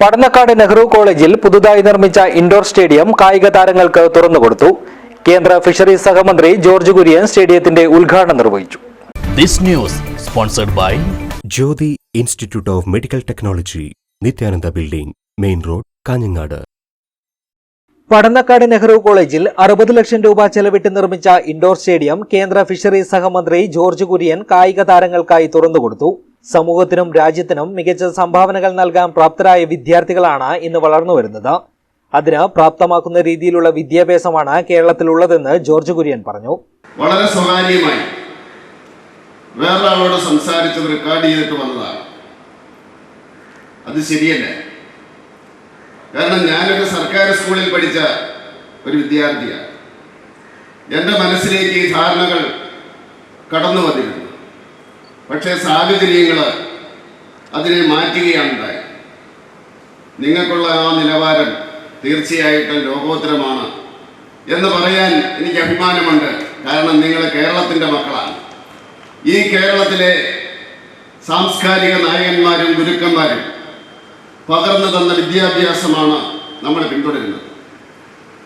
പടന്നക്കാട് നെഹ്റു കോളേജിൽ പുതുതായി നിർമ്മിച്ച ഇൻഡോർ സ്റ്റേഡിയം കായിക താരങ്ങൾക്ക് തുറന്നുകൊടുത്തു. കേന്ദ്ര ഫിഷറീസ് സഹമന്ത്രി ജോർജ് കുര്യൻ സ്റ്റേഡിയത്തിന്റെ ഉദ്ഘാടനം നിർവഹിച്ചു. This news sponsored by Jyothi institute of medical technology Nithyananda building main road Kanhangad. Padannakkad Nehru കോളേജിൽ അറുപത് ലക്ഷം രൂപ ചെലവിട്ട് നിർമ്മിച്ച ഇൻഡോർ സ്റ്റേഡിയം കേന്ദ്ര ഫിഷറീസ് സഹമന്ത്രി ജോർജ് കുര്യൻ കായിക താരങ്ങൾക്കായി തുറന്നുകൊടുത്തു. സമൂഹത്തിനും രാജ്യത്തിനും മികച്ച സംഭാവനകൾ നൽകാൻ പ്രാപ്തരായ വിദ്യാർത്ഥികളാണ് ഇന്ന് വളർന്നു വരുന്നത്. അതിന് പ്രാപ്തമാക്കുന്ന രീതിയിലുള്ള വിദ്യാഭ്യാസമാണ് കേരളത്തിലുള്ളതെന്ന് ജോർജ് കുര്യൻ പറഞ്ഞു. വളരെ സ്വകാര്യമായി വേറൊരാളോട് സംസാരിച്ചത് റെക്കോർഡ് ചെയ്തിട്ട് വന്നതാണ്. അത് ശരിയല്ല. കാരണം ഞാനൊരു സർക്കാർ സ്കൂളിൽ പഠിച്ച ഒരു വിദ്യാർത്ഥിയാണ്. എന്റെ മനസ്സിലേക്ക് ഈ ധാരണകൾ കടന്നു വന്നിരുന്നു പക്ഷേ സാഹചര്യങ്ങൾ അതിനെ മാറ്റുകയാണ് ഉണ്ടായത്. നിങ്ങൾക്കുള്ള ആ നിലവാരം തീർച്ചയായിട്ടും ലോകോത്തരമാണ് എന്ന് പറയാൻ എനിക്ക് അഭിമാനമുണ്ട്. കാരണം നിങ്ങൾ കേരളത്തിന്റെ മക്കളാണ്. ഈ കേരളത്തിലെ സാംസ്കാരിക നായകന്മാരും ഗുരുക്കന്മാരും പകർന്നു തന്ന വിദ്യാഭ്യാസമാണ് നമ്മൾ പിന്തുടരുന്നത്.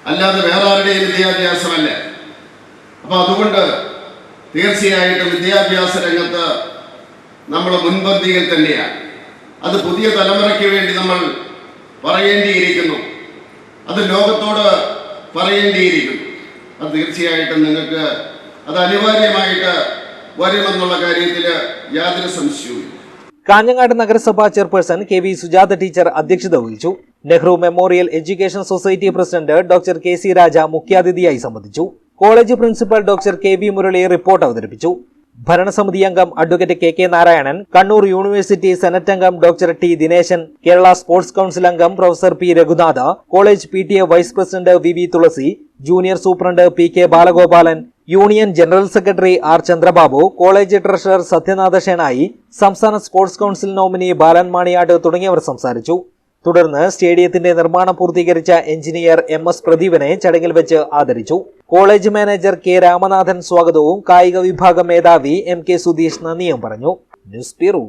അല്ലാതെ വേറെ ആരുടെയും വിദ്യാഭ്യാസമല്ല. അപ്പോൾ അതുകൊണ്ട് തീർച്ചയായിട്ടും വിദ്യാഭ്യാസ രംഗത്ത് നമ്മൾ മുൻപന്തിയിൽ തന്നെയാണ്. അത് പുതിയ തലമുറയ്ക്ക് വേണ്ടി നമ്മൾ പറയേണ്ടിയിരിക്കുന്നു. അത് ലോകത്തോട് പറയേണ്ടിയിരിക്കുന്നു. അത് തീർച്ചയായിട്ടും നിങ്ങൾക്ക് അത് അനിവാര്യമായിട്ട് വരുമെന്നുള്ള കാര്യത്തിൽ യാതൊരു സംശയവും കാഞ്ഞങ്ങാട് നഗരസഭാ chairperson K V Sujatha teacher അധ്യക്ഷത വഹിച്ചു. Nehru memorial education society president doctor K C Raja മുഖ്യാതിഥിയായി സംബന്ധിച്ചു. College principal doctor K V Murali report അവതരിപ്പിച്ചു. ഭരണസമിതി അംഗം advocate K K Narayanan Kannur university senate അംഗം doctor T Dineshan Kerala sports council അംഗം professor P Raghunatha college P T A vice president V V Thulasi junior superintendent P K Balagopalan union general secretary R Chandrababu college treasurer Sathyanatha Shenoy സംസ്ഥാന sports council nominee Balan Maniyat തുടങ്ങിയവർ സംസാരിച്ചു. തുടർന്ന് സ്റ്റേഡിയത്തിന്റെ നിർമ്മാണം പൂർത്തീകരിച്ച engineer M S പ്രദീപനെ ചടങ്ങിൽ വെച്ച് ആദരിച്ചു. College manager K Ramanathan സ്വാഗതവും കായിക വിഭാഗം മേധാവി എം കെ സുധീഷ് നന്ദിയും പറഞ്ഞു. News bureau